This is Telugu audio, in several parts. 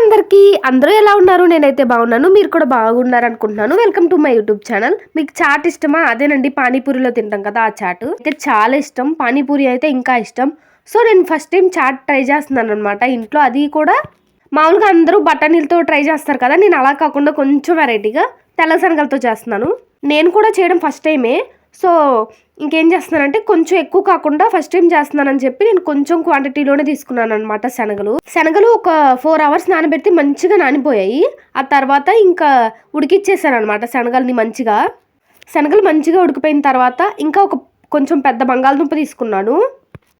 అందరికీ అందరూ ఎలా ఉన్నారు? నేనైతే బాగున్నాను. మీరు కూడా బాగున్నారు అనుకుంటున్నాను welcome to my YouTube channel. మీకు చాట్ ఇష్టమా? అదేనండి పానీపూరిలో తింటాం కదా ఆ చాట్. అయితే చాలా ఇష్టం. పానీపూరి అయితే ఇంకా ఇష్టం. సో నేను ఫస్ట్ టైం చాట్ ట్రై చేస్తున్నాను అనమాట ఇంట్లో అది కూడా మామూలుగా అందరూ బఠానీలతో ట్రై చేస్తారు కదా. నేను అలా కాకుండా కొంచెం వెరైటీగా తెల్ల శనగలతో చేస్తున్నాను. నేను కూడా చేయడం ఫస్ట్ టైమే. సో ఇంకేం చేస్తున్నానంటే కొంచెం ఎక్కువ కాకుండా ఫస్ట్ టైం చేస్తున్నానని చెప్పి నేను కొంచెం క్వాంటిటీలోనే తీసుకున్నాను అనమాట శనగలు. శనగలు ఒక ఫోర్ అవర్స్ నానబెడితే మంచిగా నానిపోయాయి. ఆ తర్వాత ఇంకా ఉడికిచ్చేసాను అనమాట శనగల్ని మంచిగా. శనగలు మంచిగా ఉడికిపోయిన తర్వాత ఇంకా ఒక కొంచెం పెద్ద బంగాళదుంప తీసుకున్నాను.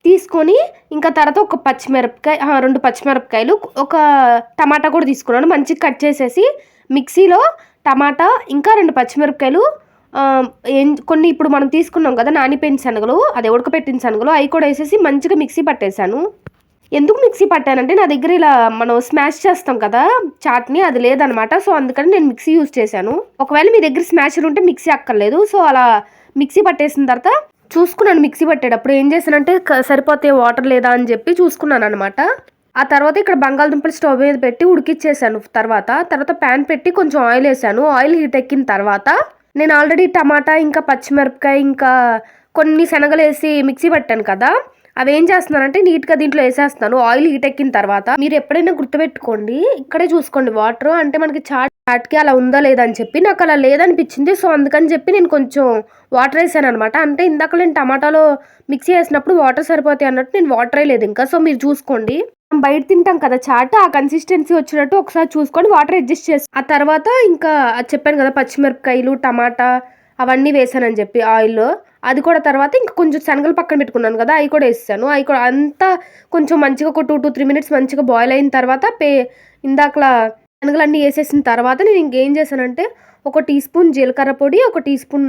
తీసుకొని ఇంకా తర్వాత ఒక పచ్చిమిరపకాయ రెండు పచ్చిమిరపకాయలు ఒక టమాటా కూడా తీసుకున్నాను. మంచిగా కట్ చేసేసి మిక్సీలో టమాటా ఇంకా రెండు పచ్చిమిరపకాయలు కొన్ని ఇప్పుడు మనం తీసుకున్నాం కదా నానిపోయిన శనగలు అదే ఉడకపెట్టిన శనగలు అవి కూడా వేసేసి మంచిగా మిక్సీ పట్టేశాను. ఎందుకు మిక్సీ పట్టానంటే నా దగ్గర ఇలా మనం స్మాష్ చేస్తాం కదా చాట్ని అది లేదనమాట. సో అందుకని నేను మిక్సీ యూజ్ చేశాను. ఒకవేళ మీ దగ్గర స్మాషర్ ఉంటే మిక్సీ అక్కర్లేదు. సో అలా మిక్సీ పట్టేసిన తర్వాత చూసుకున్నాను మిక్సీ పట్టేటప్పుడు. ఏం చేశానంటే సరిపోతే వాటర్ లేదా అని చెప్పి చూసుకున్నాను అనమాట ఆ తర్వాత ఇక్కడ బంగాళదుంపలు స్టవ్ మీద పెట్టి ఉడికిచ్చేసాను తర్వాత. తర్వాత ప్యాన్ పెట్టి కొంచెం ఆయిల్ వేసాను ఆయిల్ హీట్ ఎక్కిన తర్వాత నేను ఆల్రెడీ టమాటా ఇంకా పచ్చిమిరపకాయ ఇంకా కొన్ని శనగలు వేసి మిక్సీ పట్టాను కదా. అవి ఏం చేస్తున్నానంటే నీట్గా దీంట్లో వేసేస్తాను ఆయిల్ హీట్ ఎక్కిన తర్వాత మీరు ఎప్పుడైనా గుర్తుపెట్టుకోండి. ఇక్కడే చూసుకోండి వాటర్. అంటే మనకి చాట్ చాట్కి అలా ఉందా లేదా అని చెప్పి. నాకు అలా లేదనిపించింది. సో అందుకని చెప్పి నేను కొంచెం వాటర్ వేసాను అనమాట అంటే ఇందాక నేను టమాటాలో మిక్సీ వేసినప్పుడు వాటర్ సరిపోతాయి అన్నట్టు నేను వాటర్ లేదు ఇంకా. సో మీరు చూసుకోండి. మనం బయట తింటాం కదా చాట్ ఆ కన్సిస్టెన్సీ వచ్చినట్టు ఒకసారి చూసుకొని వాటర్ అడ్జస్ట్ చేసి. ఆ తర్వాత ఇంకా అది చెప్పాను కదా పచ్చిమిరపకాయలు టమాటా అవన్నీ వేసానని చెప్పి ఆయిల్లో అది కూడా తర్వాత ఇంకా కొంచెం శనగలు పక్కన పెట్టుకున్నాను కదా అవి కూడా వేసాను. అవి కూడా అంతా కొంచెం మంచిగా ఒక టూ టూ త్రీ మినిట్స్ మంచిగా బాయిల్ అయిన తర్వాత పే ఇందాకలా శనగలన్నీ వేసేసిన తర్వాత నేను ఇంకేం చేశానంటే ఒక టీ స్పూన్ జీలకర్ర పొడి ఒక టీ స్పూన్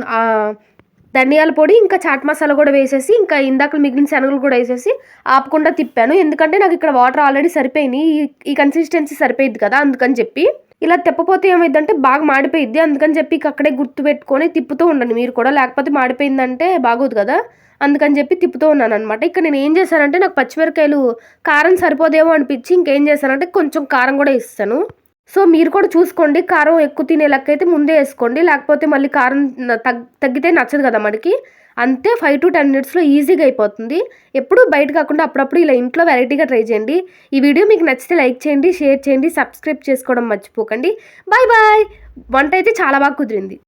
ధనియాల పొడి ఇంకా చాట్ మసాలా కూడా వేసేసి ఇంకా ఇందాక మిగిలిన శనగలు కూడా వేసేసి ఆపకుండా తిప్పాను. ఎందుకంటే నాకు ఇక్కడ వాటర్ ఆల్రెడీ సరిపోయినాయి. ఈ కన్సిస్టెన్సీ సరిపోయింది కదా అందుకని చెప్పి. ఇలా తిప్పపోతే ఏమైందంటే బాగా మాడిపోయింది అందుకని చెప్పి ఇక అక్కడే గుర్తు పెట్టుకొని తిప్పుతూ ఉండండి మీరు కూడా. లేకపోతే మాడిపోయిందంటే బాగోదు కదా. అందుకని చెప్పి తిప్పుతూ ఉన్నాను అనమాట ఇక్కడ నేను ఏం చేశానంటే నాకు పచ్చిమిరకాయలు కారం సరిపోదేమో అనిపించి ఇంకేం చేశానంటే కొంచెం కారం కూడా ఇస్తాను సో మీరు కూడా చూసుకోండి. కారం ఎక్కువ తినే లెక్కైతే ముందే వేసుకోండి. లేకపోతే మళ్ళీ కారం తగ్ తగ్గితే నచ్చదు కదా మనకి. అంతే ఫైవ్ టు టెన్ మినిట్స్లో ఈజీగా అయిపోతుంది. ఎప్పుడు బయట కాకుండా అప్పుడప్పుడు ఇలా ఇంట్లో వెరైటీగా ట్రై చేయండి. ఈ వీడియో మీకు నచ్చితే లైక్ చేయండి షేర్ చేయండి సబ్స్క్రైబ్ చేసుకోవడం మర్చిపోకండి. Bye bye! వంట అయితే చాలా బాగా కుదిరింది.